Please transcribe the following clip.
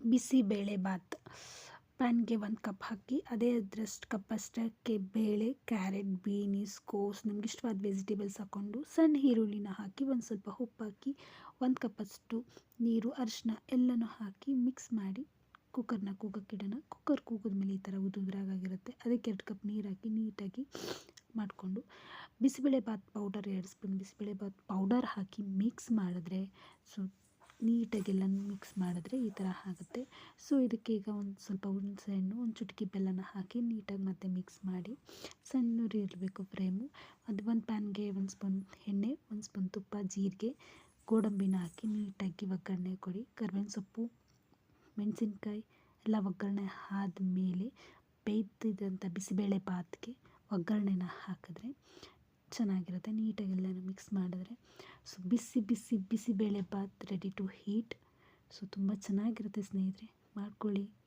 ಬಿಸಿಬೇಳೆ ಬಾತ್. ಪ್ಯಾನ್ಗೆ ಒಂದು cup hockey, ಅದೇ ಅದರಷ್ಟು ಕಪ್ ಅಷ್ಟಕ್ಕೆ ಬೇಳೆ ಕ್ಯಾರೆಟ್, ಬೀನೀಸ್, ಕೋಸ್, ನಿಮ್ಗೆ ಇಷ್ಟವಾದ ವೆಜಿಟೇಬಲ್ಸ್ ಹಾಕ್ಕೊಂಡು ಸಣ್ಣ ಈರುಳ್ಳಿನ ಹಾಕಿ ಒಂದು ಸ್ವಲ್ಪ ಉಪ್ಪು ಹಾಕಿ, ಒಂದು ಕಪ್ಪಷ್ಟು ನೀರು ಅರಿಶಿನ ಎಲ್ಲನೂ ಹಾಕಿ ಮಿಕ್ಸ್ ಮಾಡಿ ಕುಕ್ಕರ್ನ ಕೂಗಕ್ಕಿಡೋಣ ಕುಕ್ಕರ್ ಕೂಗಿದ್ಮೇಲೆ ಈ ಥರ ಉದುದ್ರಾಗಿರುತ್ತೆ ಅದಕ್ಕೆ ಎರಡು ಕಪ್ ನೀರು ಹಾಕಿ ನೀಟಾಗಿ ಮಾಡಿಕೊಂಡು, ಬಿಸಿಬೇಳೆ ಬಾತ್ ಪೌಡರ್ ಎರಡು ಸ್ಪೂನ್ ಬಿಸಿಬೇಳೆ ಬಾತ್ ಪೌಡರ್ ಹಾಕಿ ಮಿಕ್ಸ್ ಮಾಡಿದ್ರೆ ಸೊ ನೀಟಾಗಿ ಎಲ್ಲ ಮಿಕ್ಸ್ ಮಾಡಿದ್ರೆ ಈ ಥರ ಆಗುತ್ತೆ. ಸೊ ಇದಕ್ಕೆ ಈಗ ಒಂದು ಸ್ವಲ್ಪ ಹುಣಸೆಹಣ್ಣು ಒಂದು ಚುಟುಕಿ ಬೆಲ್ಲನ ಹಾಕಿ ನೀಟಾಗಿ ಮತ್ತೆ ಮಿಕ್ಸ್ ಮಾಡಿ. ಸಣ್ಣ ಉರಿ ಇರಬೇಕು ಫ್ರೇಮು ಅದು ಒಂದು ಪ್ಯಾನ್ಗೆ ಒಂದು ಸ್ಪೂನ್ ಎಣ್ಣೆ, ಒಂದು ಸ್ಪೂನ್ ತುಪ್ಪ, ಜೀರಿಗೆ, ಗೋಡಂಬಿನ ಹಾಕಿ ನೀಟಾಗಿ ಒಗ್ಗರಣೆ ಕೊಡಿ. ಕರ್ಬೇವಿನ ಸೊಪ್ಪು, ಮೆಣಸಿನ್ಕಾಯಿ ಎಲ್ಲ ಒಗ್ಗರಣೆ ಆದಮೇಲೆ ಬೇಯ್ತಿದ್ದಂಥ ಬಿಸಿಬೇಳೆ ಬಾತ್ಗೆ ಒಗ್ಗರಣೆನ ಹಾಕಿದ್ರೆ ಚೆನ್ನಾಗಿರುತ್ತೆ ನೀಟಾಗಿ ಎಲ್ಲನೂ ಮಿಕ್ಸ್ ಮಾಡಿದ್ರೆ. So busy busy bisibele bath ready to heat so ತುಂಬ ಚೆನ್ನಾಗಿರುತ್ತೆ ಸ್ನೇಹಿತರೆ. ಮಾಡ್ಕೊಳ್ಳಿ.